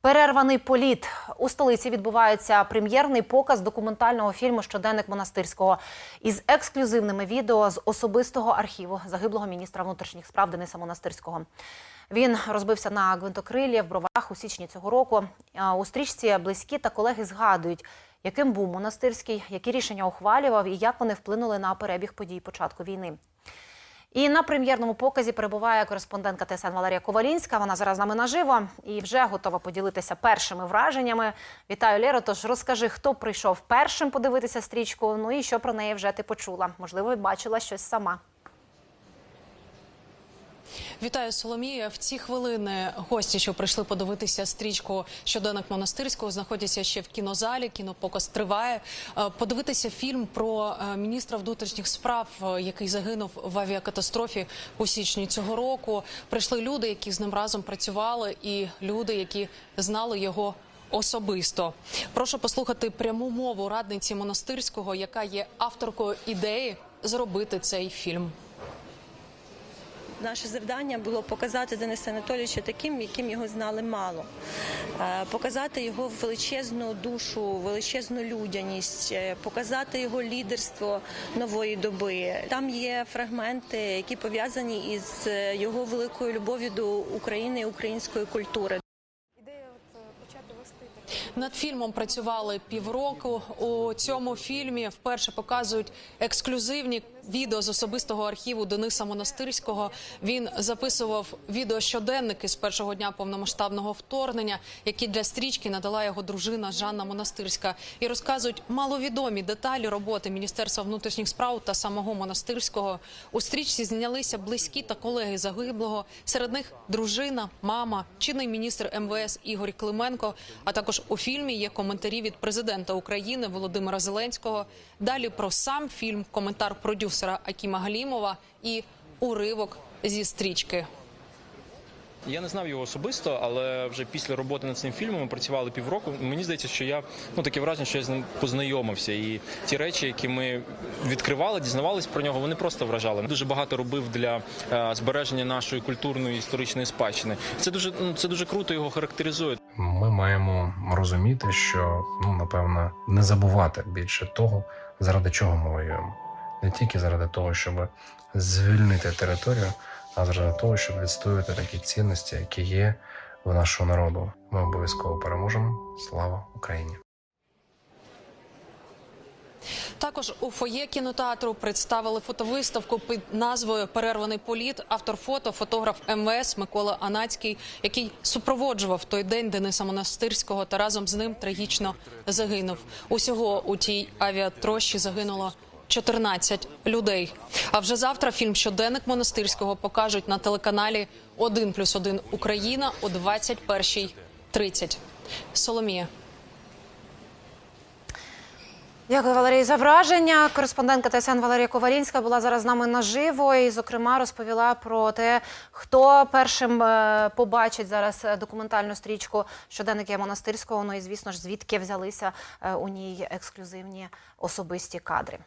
Перерваний політ у столиці відбувається прем'єрний показ документального фільму Щоденник монастирського із ексклюзивними відео з особистого архіву загиблого міністра внутрішніх справ Дениса Монастирського. Він розбився на гвинтокрилі в бровах у січні цього року. У стрічці близькі та колеги згадують, яким був монастирський, які рішення ухвалював і як вони вплинули на перебіг подій початку війни. І на прем'єрному показі перебуває кореспондентка ТСН Валерія Ковалінська. Вона зараз з нами наживо і вже готова поділитися першими враженнями. Вітаю, Лєро. Тож розкажи, хто прийшов першим подивитися стрічку. Ну і що про неї вже ти почула? Можливо, бачила щось сама. Вітаю Соломія. В ці хвилини гості, що прийшли подивитися стрічку щоденник монастирського, знаходяться ще в кінозалі. Кінопоказ триває. Е, Подивитися фільм про е, міністра внутрішніх справ, е, який загинув в авіакатастрофі у січні цього року. Прийшли люди, які з ним разом працювали, і люди, які знали його. Особисто прошу послухати пряму мову радниці монастирського, яка є авторкою ідеї зробити цей фільм. Наше завдання було показати Дениса Анатолійовича таким, яким його знали мало, Е, показати його величезну душу, величезну людяність, е, показати його лідерство нової доби. Там є фрагменти, які пов'язані із е, його великою любов'ю до України і української культури. Над фільмом працювали півроку. У цьому фільмі вперше показують ексклюзивні відео з особистого архіву Дениса Монастирського. Він записував відеощоденники з першого дня повномасштабного вторгнення, які для стрічки надала його дружина Жанна Монастирська. І розказують маловідомі деталі роботи Міністерства внутрішніх справ та самого монастирського. У стрічці знялися близькі та колеги загиблого. Серед них дружина, мама, чинний міністр МВС Ігор Клименко. А також у фільмі є коментарі від президента України Володимира Зеленського. Далі про сам фільм, коментар продюсера Акіма Галімова і уривок зі стрічки. Я не знав його особисто, але вже після роботи над цим фільмом ми працювали півроку. Мені здається, що я ну таке враження, що я з ним познайомився. І ті речі, які ми відкривали, дізнавались про нього, вони просто вражали. Дуже багато робив для е, збереження нашої культурної історичної спадщини. Це дуже ну, це дуже круто його характеризує. ми маємо розуміти, що ну напевно не забувати більше того, заради чого ми воюємо. Не тільки заради того, щоб звільнити територію, а заради того, щоб відстоювати такі цінності, які є в нашого народу. Ми обов'язково переможемо. Слава Україні! Також у фоє кінотеатру представили фотовиставку під назвою Перерваний політ. Автор фото, фотограф МВС Микола Анацький, який супроводжував той день Дениса Монастирського та разом з ним трагічно загинув. Усього у тій авіатрощі загинуло 14 людей. А вже завтра фільм Щоденник монастирського покажуть на телеканалі 1+,1 Україна о 21.30. Соломія. Дякую, Валерій, за враження. Кореспондентка ТСН Валерія Ковалінська була зараз з нами наживо і, зокрема, розповіла про те, хто першим е, побачить зараз документальну стрічку щоденники монастирського. Ну і звісно ж, звідки взялися е, у ній ексклюзивні особисті кадри.